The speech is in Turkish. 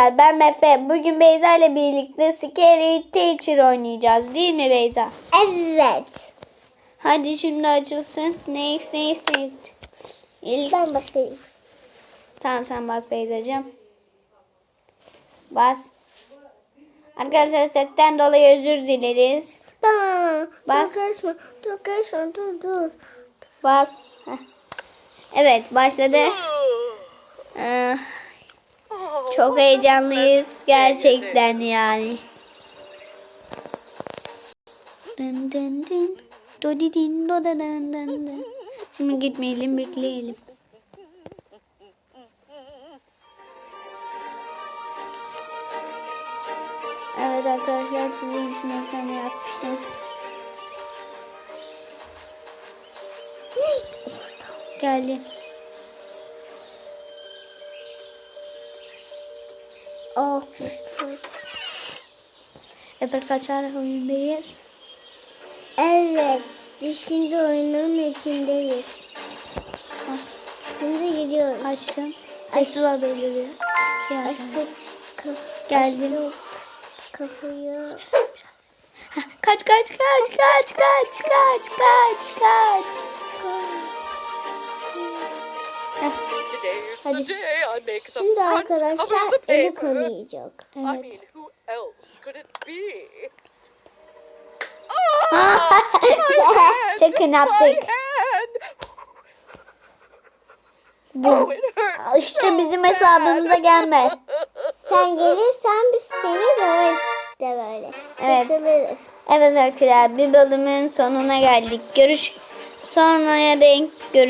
Ben Mefe. Bugün Beyza ile birlikte Scary Teacher oynayacağız. Değil mi Beyza? Evet. Hadi şimdi açılsın. Next, next, next. İlk... Ben bakayım. Tamam sen bas Beyza'cığım. Bas. Arkadaşlar sesten dolayı özür dileriz. Tamam. Bas. Dur karışma. Dur karışma. Dur dur. Bas. Heh. Evet başladı. Çok heyecanlıyız gerçekten yani. Dın dın dın. Dodi din do da dın dın dın. Şimdi gitmeyelim bekleyelim. Evet arkadaşlar sizin için ekranı yaptım. Geldi. Oh. Evet kaçar oyundayız. Evet. Şimdi oyunun içindeyiz. Şimdi gidiyoruz. Açtım. Sessiz ol belirli. Şey. Açtık. Geldim. Açtık kapıyı. Heh, Kaç kaç kaç kaç kaç kaç kaç kaç. Hadi. Şimdi arkadaşlar eli konuyacak. Evet. Çakın it hurts İşte bizim hesabımıza gelme. Sen gelirsen biz seni döveriz işte böyle. Evet. Evet arkadaşlar bir bölümün sonuna geldik. Görüş sonraya denk görüş.